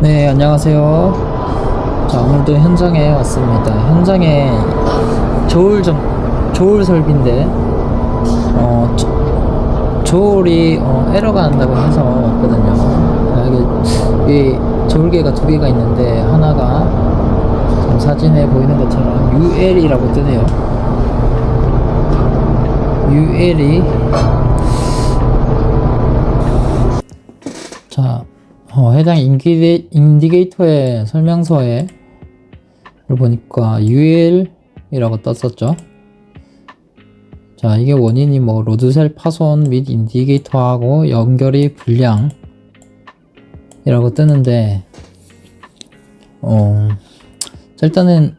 네, 안녕하세요. 자, 오늘도 현장에 왔습니다. 현장에 저울 정, 저울 설비인데, 어, 저, 저울이 어, 에러가 난다고 해서 왔거든요. 자, 여기, 이 저울개가 두 개가 있는데, 하나가 사진에 보이는 것처럼 UL이라고 뜨네요. UL이 해당 인디게, 인디게이터의 설명서에 를 보니까 UL이라고 떴었죠. 자, 이게 원인이 뭐 로드셀 파손 및 인디게이터하고 연결이 불량 이라고 뜨는데, 어, 자, 일단은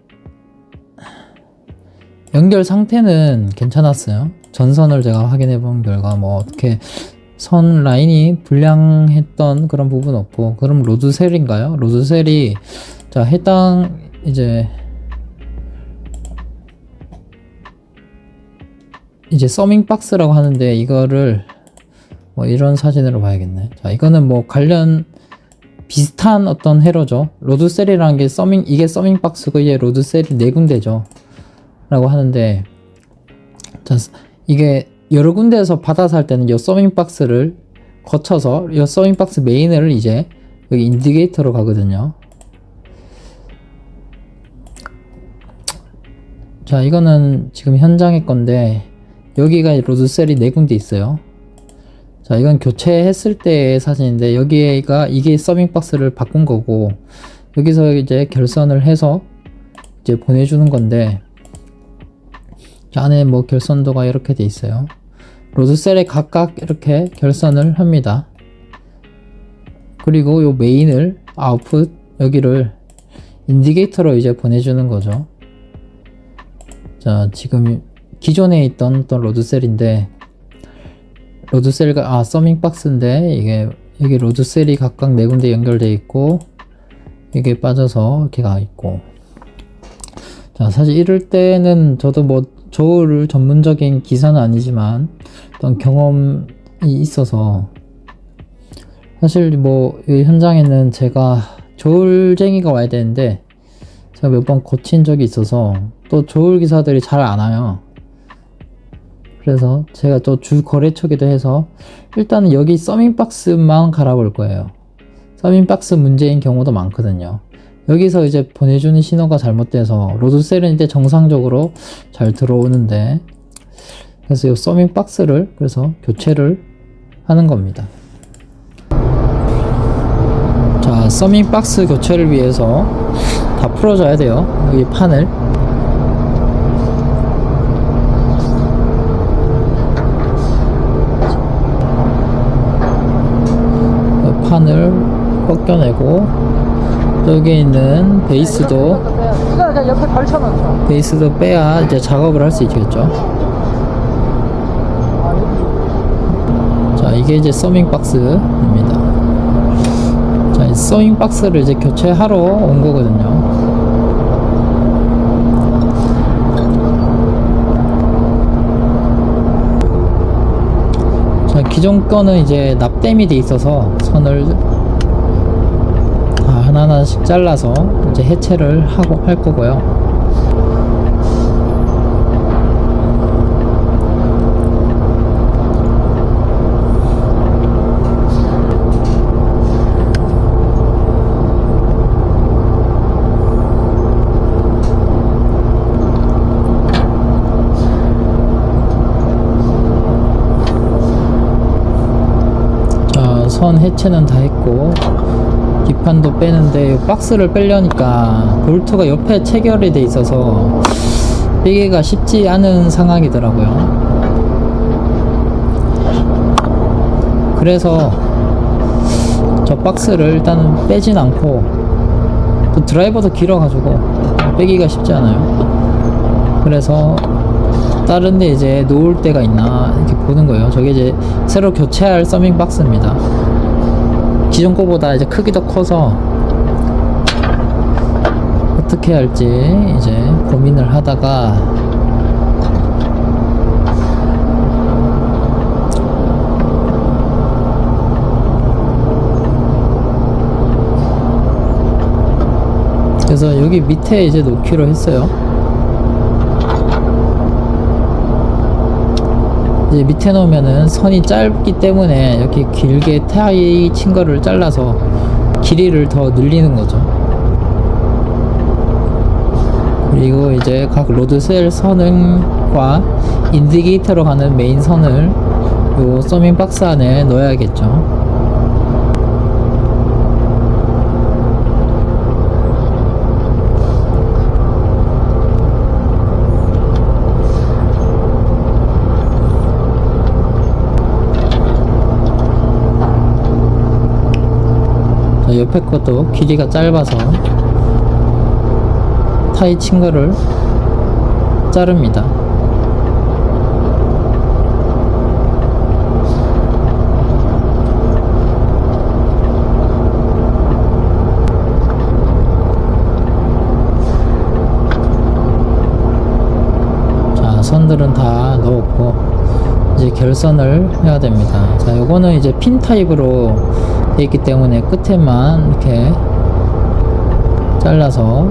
연결 상태는 괜찮았어요. 전선을 제가 확인해 본 결과 뭐 어떻게 선 라인이 불량했던 그런 부분 없고 그럼 로드셀인가요? 로드셀이 자 해당 이제 이제 서밍 박스라고 하는데 이거를 뭐 이런 사진으로 봐야겠네. 자 이거는 뭐 관련 비슷한 어떤 회로죠. 로드셀이라는 게 서밍 이게 서밍 박스고 이게 로드셀이 네 군데죠. 라고 하는데 자 이게 여러 군데에서 받아 살 때는 이 서밍 박스를 거쳐서 이 서밍 박스 메인을 이제 여기 인디게이터로 가거든요. 자, 이거는 지금 현장의 건데 여기가 로드셀이 네 군데 있어요. 자, 이건 교체했을 때의 사진인데 여기가 이게 서밍 박스를 바꾼 거고 여기서 이제 결선을 해서 이제 보내주는 건데 안에 뭐 결선도가 이렇게 돼 있어요. 로드셀에 각각 이렇게 결선을 합니다. 그리고 요 메인을 아웃풋 여기를 인디게이터로 이제 보내주는 거죠. 자, 지금 기존에 있던 어떤 로드셀인데 로드셀가 아 서밍 박스인데 이게 여기 로드셀이 각각 네 군데 연결돼 있고 이게 빠져서 이렇게 가 있고 자 사실 이럴 때는 저도 뭐 저울 전문적인 기사는 아니지만 어떤 경험이 있어서 사실 뭐이 현장에는 제가 저울쟁이가 와야 되는데 제가 몇 번 고친 적이 있어서 또 저울 기사들이 잘 안 와요. 그래서 제가 또 주 거래처기도 해서 일단은 여기 서밍 박스만 갈아볼 거예요. 서밍 박스 문제인 경우도 많거든요. 여기서 이제 보내주는 신호가 잘못돼서 로드셀은 이제 정상적으로 잘 들어오는데 그래서 이 서밍 박스를 그래서 교체를 하는 겁니다. 자, 서밍 박스 교체를 위해서 다 풀어줘야 돼요. 여기 판을. 이 판을 벗겨내고 여기 있는 베이스도. 베이스도 빼야 이제 작업을 할 수 있겠죠. 자, 이게 이제 서밍 박스입니다. 자, 이 서밍 박스를 이제 교체하러 온 거거든요. 자, 기존 거는 이제 납땜이 돼 있어서 선을 다 하나하나씩 잘라서 이제 해체를 하고 할 거고요. 자, 선 해체는 다 했고 뒷판도 빼는데 이 박스를 빼려니까 볼트가 옆에 체결이 돼 있어서 빼기가 쉽지 않은 상황이더라고요. 그래서 저 박스를 일단은 빼진 않고 또 드라이버도 길어가지고 빼기가 쉽지 않아요. 그래서 다른데 이제 놓을 데가 있나 이렇게 보는 거예요. 저게 이제 새로 교체할 서밍 박스입니다. 기존 거보다 이제 크기도 커서 어떻게 할지 이제 고민을 하다가 그래서 여기 밑에 이제 놓기로 했어요. 이제 밑에 놓으면은 선이 짧기 때문에 이렇게 길게 타이 친 거를 잘라서 길이를 더 늘리는 거죠. 그리고 이제 각 로드셀 선과 인디게이터로 가는 메인 선을 요 서밍 박스 안에 넣어야겠죠. 옆에 것도 길이가 짧아서 타이 친 거를 자릅니다. 자, 선들은 다 넣었고 이제 결선을 해야 됩니다. 자, 요거는 이제 핀 타입으로 있기 때문에 끝에만 이렇게 잘라서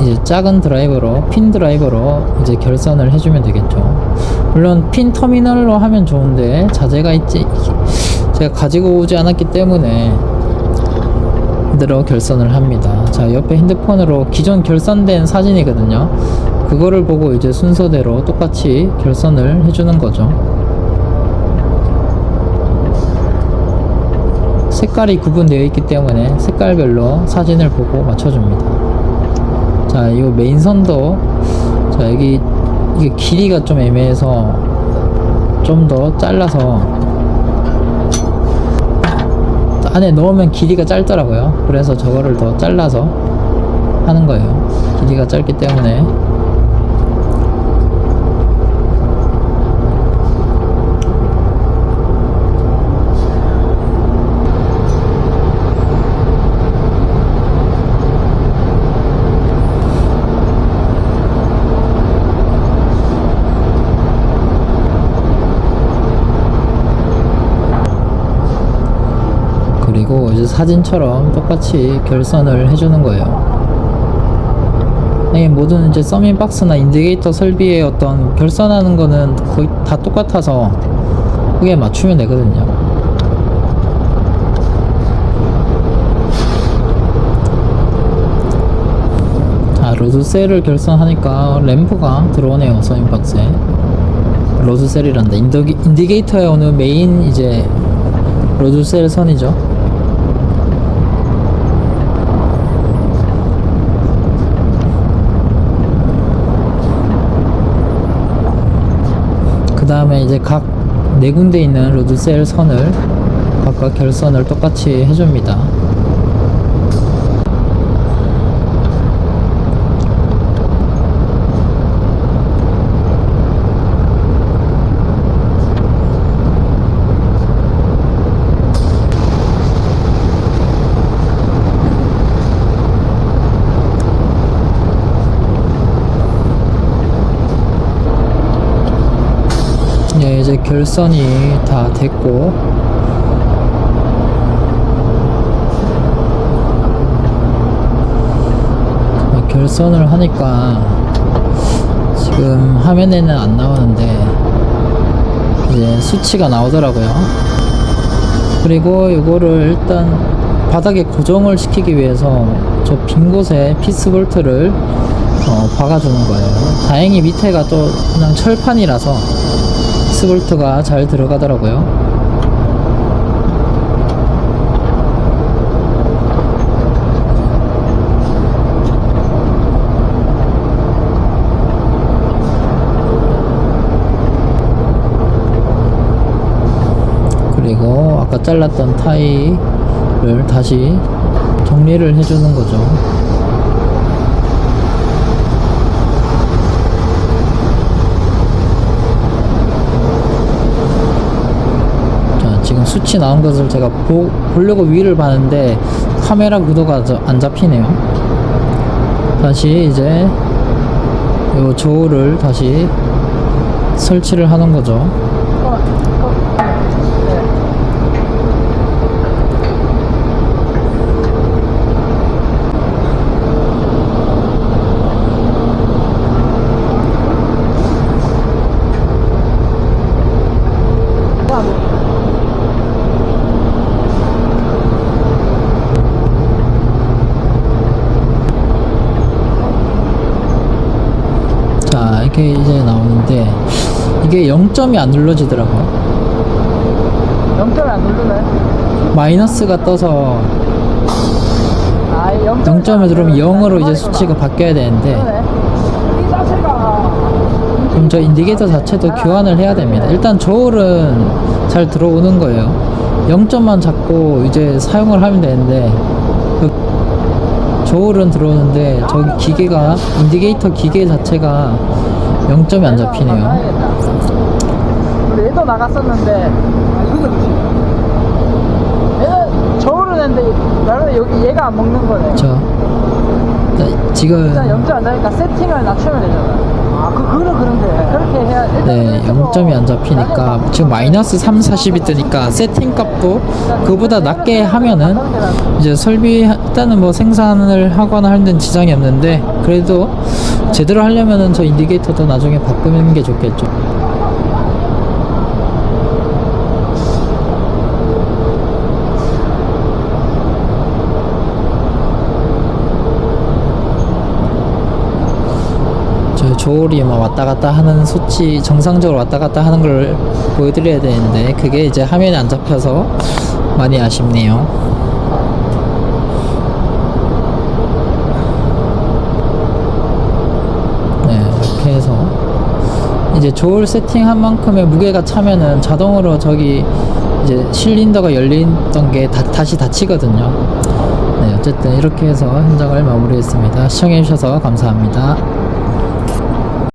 이제 작은 드라이버로 핀 드라이버로 이제 결선을 해주면 되겠죠. 물론 핀 터미널로 하면 좋은데 자재가 있지 제가 가지고 오지 않았기 때문에 그대로 결선을 합니다. 자 옆에 핸드폰으로 기존 결선된 사진이거든요. 그거를 보고 이제 순서대로 똑같이 결선을 해주는 거죠. 색깔이 구분되어 있기 때문에 색깔별로 사진을 보고 맞춰줍니다. 자, 이 메인선도 자 여기 이게 길이가 좀 애매해서 좀 더 잘라서 안에 넣으면 길이가 짧더라고요. 그래서 저거를 더 잘라서 하는 거예요. 길이가 짧기 때문에 그리고 이제 사진처럼 똑같이 결선을 해주는 거예요. 네, 모든 이제 서민 박스나 인디게이터 설비의 어떤 결선하는 거는 거의 다 똑같아서 그게 맞추면 되거든요. 자, 로드셀을 결선하니까 램프가 들어오네요, 서민 박스에. 로드셀이란다. 인디게이터에 오는 메인 이제 로드셀 선이죠. 그 다음에 이제 각 네 군데 있는 로드셀 선을 각각 결선을 똑같이 해줍니다. 결선이 다 됐고 어, 결선을 하니까 지금 화면에는 안 나오는데 이제 수치가 나오더라고요. 그리고 이거를 일단 바닥에 고정을 시키기 위해서 저 빈 곳에 피스볼트를 어, 박아주는 거예요. 다행히 밑에가 또 그냥 철판이라서 피스볼트가 잘 들어가더라고요. 그리고 아까 잘랐던 타이를 다시 정리를 해주는 거죠. 수치 나온 것을 제가 보, 보려고 위를 봤는데 카메라 구도가 저- 안 잡히네요. 다시 이제 요 저울을 다시 설치를 하는 거죠. 어, 어, 네. 이렇게 이제 나오는데 이게 0점이 안 눌러지더라고요. 0점을 안 누르네. 마이너스가 떠서 아, 0점. 0점을 누르면 0으로 이제 수치가 바뀌어야 되는데. 그럼 저 인디게이터 자체도 교환을 해야 됩니다. 일단 저울은 잘 들어오는 거예요. 0점만 잡고 이제 사용을 하면 되는데 그 저울은 들어오는데 저기 기계가 인디게이터 기계 자체가 0점이 안 잡히네요. 우리 얘도 나갔었는데. 얘는 저울은 했는데, 나는 여기 얘가 안 먹는 거네. 저 지금 일단 0점 안 되니까 세팅을 낮추면 되잖아. 아, 그, 그거는 그런데. 그렇게 해야 일단 네, 그래서 0점이 안 잡히니까 지금 마이너스 3, 40이 뜨니까 세팅 값도 그보다 낮게 하면은 이제 설비 일단은 뭐 생산을 하거나 하는 데는 지장이 없는데 그래도 제대로 하려면은 저 인디게이터도 나중에 바꾸는 게 좋겠죠. 저 저울이 막 왔다 갔다 하는 수치 정상적으로 왔다 갔다 하는 걸 보여드려야 되는데 그게 이제 화면에 안 잡혀서 많이 아쉽네요. 이제 저울 세팅한 만큼의 무게가 차면은 자동으로 저기 이제 실린더가 열리던 게 다, 다시 닫히거든요. 네, 어쨌든 이렇게 해서 현장을 마무리했습니다. 시청해주셔서 감사합니다.